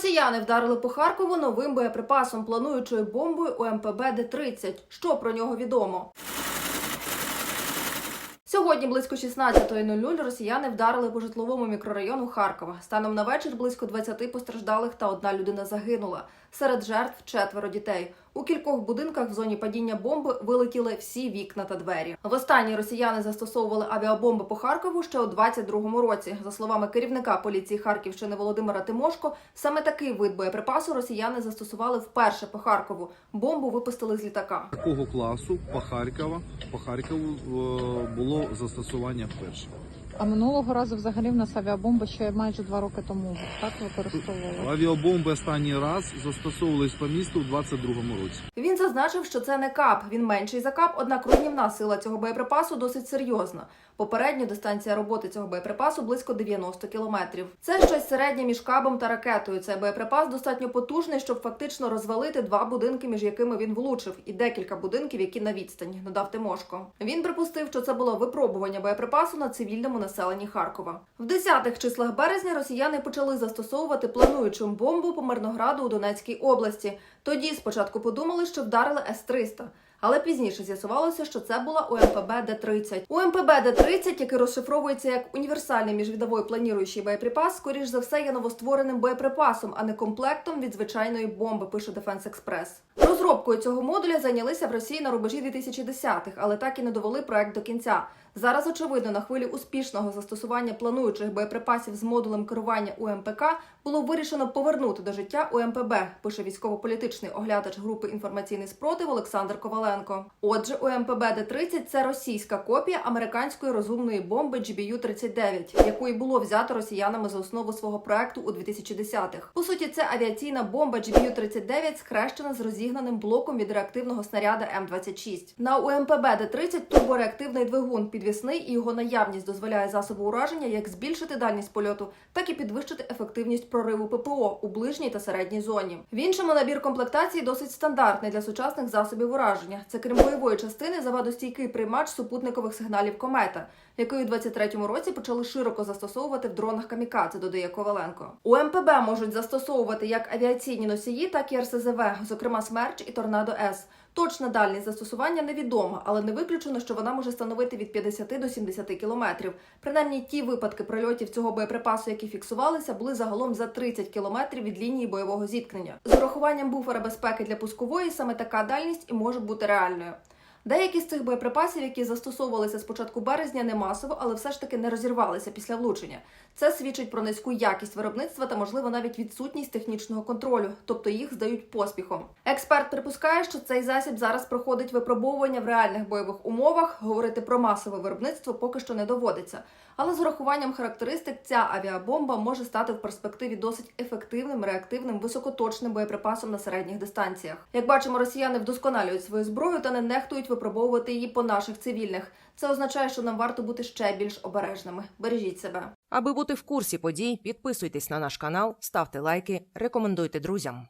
Росіяни вдарили по Харкову новим боєприпасом, плануючою бомбою УМПБ Д-30. Що про нього відомо? Сьогодні близько 16.00 росіяни вдарили по житловому мікрорайону Харкова. Станом на вечір близько 20 постраждалих та одна людина загинула. Серед жертв четверо дітей. У кількох будинках в зоні падіння бомби вилетіли всі вікна та двері. Востаннє росіяни застосовували авіабомби по Харкову ще у 22-му році. За словами керівника поліції Харківщини Володимира Тимошко, саме такий вид боєприпасу росіяни застосували вперше по Харкову. Бомбу випустили з літака. Такого класу по Харкова, по Харкову е, було застосування вперше. А минулого разу взагалі в нас авіабомба ще майже два роки тому так використовували. Авіабомби останній раз застосовувались по місту у 22-му році. Він зазначив, що це не кап. Він менший за кап, однак руйнівна сила цього боєприпасу досить серйозна. Попередня дистанція роботи цього боєприпасу близько 90 кілометрів. Це щось середнє між кабом та ракетою. Цей боєприпас достатньо потужний, щоб фактично розвалити два будинки, між якими він влучив, і декілька будинків, які на відстані. Додав Тимошко. Він припустив, що це було випробування боєприпасу на цивільному населенні Харкова. В 10-х числах березня росіяни почали застосовувати плануючу бомбу по Мирнограду у Донецькій області. Тоді спочатку подумали, що вдарили С-300. Але пізніше з'ясувалося, що це була УМПБ Д-30. УМПБ Д-30, який розшифровується як універсальний міжвідовий планіруючий боєприпас, скоріш за все є новоствореним боєприпасом, а не комплектом від звичайної бомби. Пише Defense Express. Розробкою цього модуля зайнялися в Росії на рубежі 2010-х, але так і не довели проект до кінця. Зараз, очевидно, на хвилі успішного застосування плануючих боєприпасів з модулем керування УМПК було вирішено повернути до життя УМПБ, пише військово-політичний оглядач групи інформаційний спротив Олександр Коваленко. Отже, УМПБ Д-30 – це російська копія американської розумної бомби GBU-39, яку і було взято росіянами за основу свого проекту у 2010-х. По суті, це авіаційна бомба GBU-39, схрещена з розігнаним блоком від реактивного снаряда М-26. На УМПБ Д-30 турбореактивний двигун підвісний і його наявність дозволяє засобу ураження як збільшити дальність польоту, так і підвищити ефективність прориву ППО у ближній та середній зоні. В іншому набір комплектації досить стандартний для сучасних засобів ураження. Це крім бойової частини завадостійкий приймач супутникових сигналів комета, який у 23-му році почали широко застосовувати в дронах камікадзе, додає Коваленко. У МПБ можуть застосовувати як авіаційні носії, так і РСЗВ, зокрема Смерч і Торнадо С. Точна дальність застосування невідома, але не виключено, що вона може становити від 50 до 70 кілометрів. Принаймні, ті випадки прильотів цього боєприпасу, які фіксувалися, були загалом за 30 кілометрів від лінії бойового зіткнення. З урахуванням буфера безпеки для пускової саме така дальність і може бути реальною. Деякі з цих боєприпасів, які застосовувалися з початку березня, не масово, але все ж таки не розірвалися після влучення. Це свідчить про низьку якість виробництва та, можливо, навіть відсутність технічного контролю, тобто їх здають поспіхом. Експерт припускає, що цей засіб зараз проходить випробовування в реальних бойових умовах. Говорити про масове виробництво поки що не доводиться. Але з урахуванням характеристик ця авіабомба може стати в перспективі досить ефективним, реактивним, високоточним боєприпасом на середніх дистанціях. Як бачимо, росіяни вдосконалюють свою зброю та не нехтують випробовувати її по наших цивільних. Це означає, що нам варто бути ще більш обережними. Бережіть себе. Аби бути в курсі подій, підписуйтесь на наш канал, ставте лайки, рекомендуйте друзям.